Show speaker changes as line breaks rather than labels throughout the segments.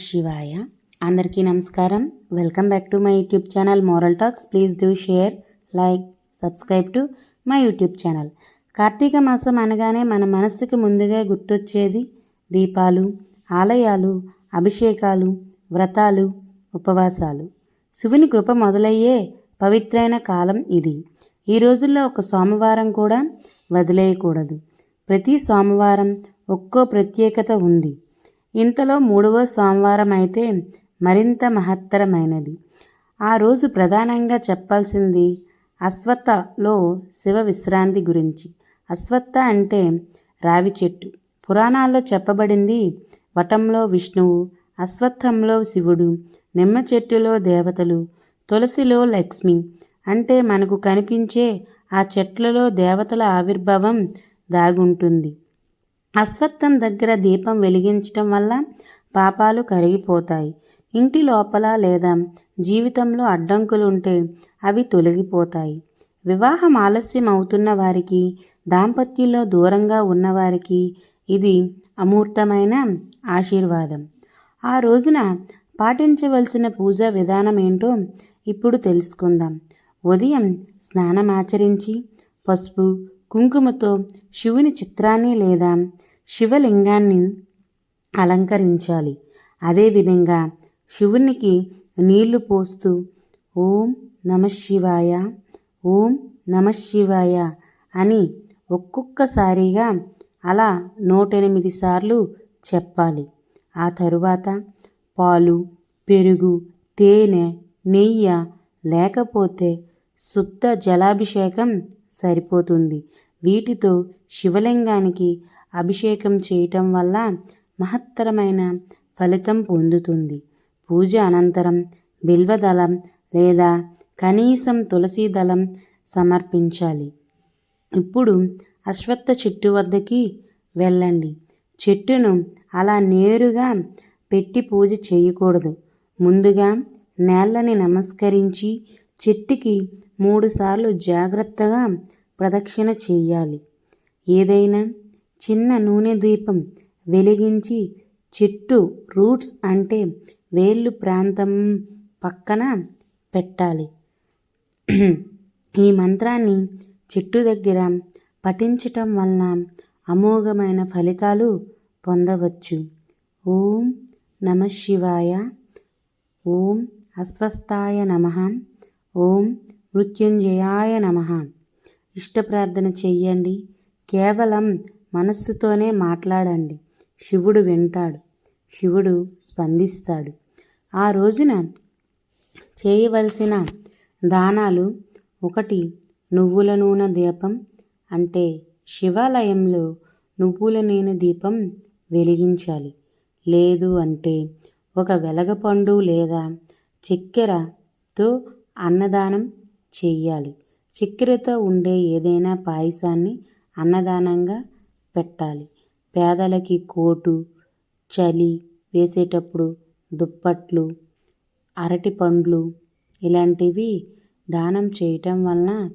శివాయ. అందరికీ నమస్కారం. Welcome back to my YouTube channel moral talks please do share like subscribe to my YouTube channel Karthika మాసం అనగానే మన మనస్సుకి ముందుగా గుర్తొచ్చేది దీపాలు ఆలయాలు అభిషేకాలు వ్రతాలు ఉపవాసాలు. శివుని కృప మొదలయ్యే పవిత్రైన కాలం ఇది. ఈ రోజుల్లో ఒక సోమవారం కూడా వదిలేయకూడదు. ప్రతి సోమవారం ఒక్కో ప్రత్యేకత ఉంది. ఇంతలో మూడవ సోమవారం అయితే మరింత మహత్తరమైనది. ఆ రోజు ప్రధానంగా చెప్పాల్సింది అశ్వత్థలో శివ విశ్రాంతి గురించి. అశ్వత్థ అంటే రావి చెట్టు. పురాణాల్లో చెప్పబడింది వటంలో విష్ణువు అశ్వత్థంలో శివుడు నిమ్మ చెట్టులో దేవతలు తులసిలో లక్ష్మి అంటే మనకు కనిపించే ఆ చెట్లలో దేవతల ఆవిర్భావం దాగుంటుంది. అశ్వత్థం దగ్గర దీపం వెలిగించటం వల్ల పాపాలు కరిగిపోతాయి. ఇంటి లోపల లేదా జీవితంలో అడ్డంకులు ఉంటే అవి తొలగిపోతాయి. వివాహం ఆలస్యం అవుతున్న వారికి దాంపత్యంలో దూరంగా ఉన్నవారికి ఇది అమూర్తమైన ఆశీర్వాదం. ఆ రోజున పాటించవలసిన పూజా విధానం ఏంటో ఇప్పుడు తెలుసుకుందాం. ఉదయం స్నానమాచరించి పసుపు కుంకుమతో శివుని చిత్రాన్ని లేదా శివలింగాన్ని అలంకరించాలి. అదేవిధంగా శివునికి నీళ్ళు పోస్తూ ఓం నమ శివాయ ఓం నమ శివాయ అని ఒక్కొక్కసారిగా అలా నూటెనిమిది సార్లు చెప్పాలి. ఆ తరువాత పాలు పెరుగు తేనె నెయ్యి లేకపోతే శుద్ధ జలాభిషేకం సరిపోతుంది. వీటితో శివలింగానికి అభిషేకం చేయటం వల్ల మహత్తరమైన ఫలితం పొందుతుంది. పూజ అనంతరం బిల్వదళం లేదా కనీసం తులసి దళం సమర్పించాలి. ఇప్పుడు అశ్వత్థ చెట్టు వద్దకి వెళ్ళండి. చెట్టును అలా నేరుగా పెట్టి పూజ చేయకూడదు. ముందుగా నేలని నమస్కరించి చెట్టుకి మూడుసార్లు జాగ్రత్తగా ప్రదక్షిణ చేయాలి. ఏదైనా చిన్న నూనె దీపం వెలిగించి చెట్టు రూట్స్ అంటే వేళ్ళు ప్రాంతం పక్కన పెట్టాలి. ఈ మంత్రాన్ని చెట్టు దగ్గర పఠించటం వలన అమోఘమైన ఫలితాలు పొందవచ్చు. ఓం నమ శివాయ. ఓం అస్వస్థాయ నమ. ఓం మృత్యుంజయాయ నమ. ఇష్ట ప్రార్థన చెయ్యండి. కేవలం మనస్సుతోనే మాట్లాడండి. శివుడు వింటాడు. శివుడు స్పందిస్తాడు. ఆ రోజున చేయవలసిన దానాలు ఒకటి నువ్వుల నూనె దీపం అంటే శివాలయంలో నువ్వుల నూనె దీపం వెలిగించాలి. లేదు అంటే ఒక వెలగపండు లేదా చక్కెరతో అన్నదానం చేయాలి చక్కెరతో ఉండే ఏదైనా పాయసాన్ని అన్నదానంగా పెట్టాలి. పేదలకి కోటు చలి వేసేటప్పుడు దుప్పట్లు అరటి పండ్లు ఇలాంటివి దానం చేయటం వలన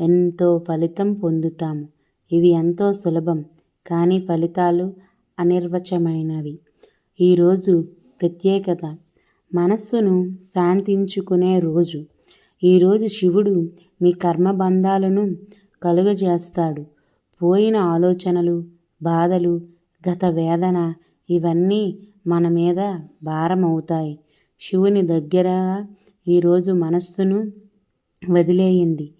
ఎంతో ఫలితం పొందుతాము. ఇవి ఎంతో సులభం కానీ ఫలితాలు అనిర్వచమైనవి. ఈరోజు ప్రత్యేకత మనస్సును శాంతించుకునే రోజు. ఈరోజు శివుడు మీ కర్మబంధాలను కలుగజేస్తాడు. పోయిన ఆలోచనలు బాధలు గత వేదన ఇవన్నీ మన మీద భారం అవుతాయి శివుని దగ్గర ఈరోజు మనస్సును వదిలేయండి.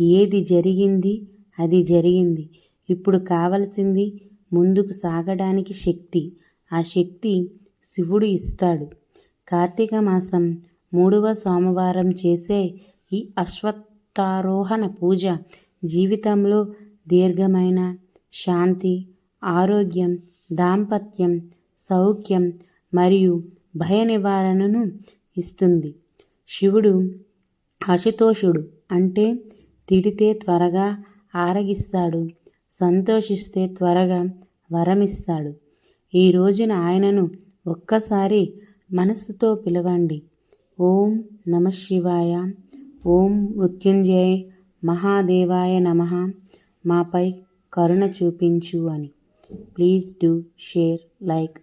ఏది జరిగింది అది జరిగింది. ఇప్పుడు కావలసింది ముందుకు సాగడానికి శక్తి. ఆ శక్తి శివుడు ఇస్తాడు. కార్తీక మాసం మూడవ సోమవారం చేసే ఈ అశ్వత్థారోహణ పూజ జీవితంలో దీర్ఘమైన శాంతి ఆరోగ్యం దాంపత్యం సౌఖ్యం మరియు భయ నివారణను ఇస్తుంది. శివుడు అశుతోషుడు అంటే తిడితే త్వరగా ఆరగిస్తాడు సంతోషిస్తే త్వరగా వరమిస్తాడు. ఈ రోజున ఆయనను ఒక్కసారి మనస్సుతో పిలవండి. ఓం నమ శివాయ. ఓం మృత్యుంజయ మహాదేవాయ నమ. మాపై కరుణ చూపించు అని. Please do share like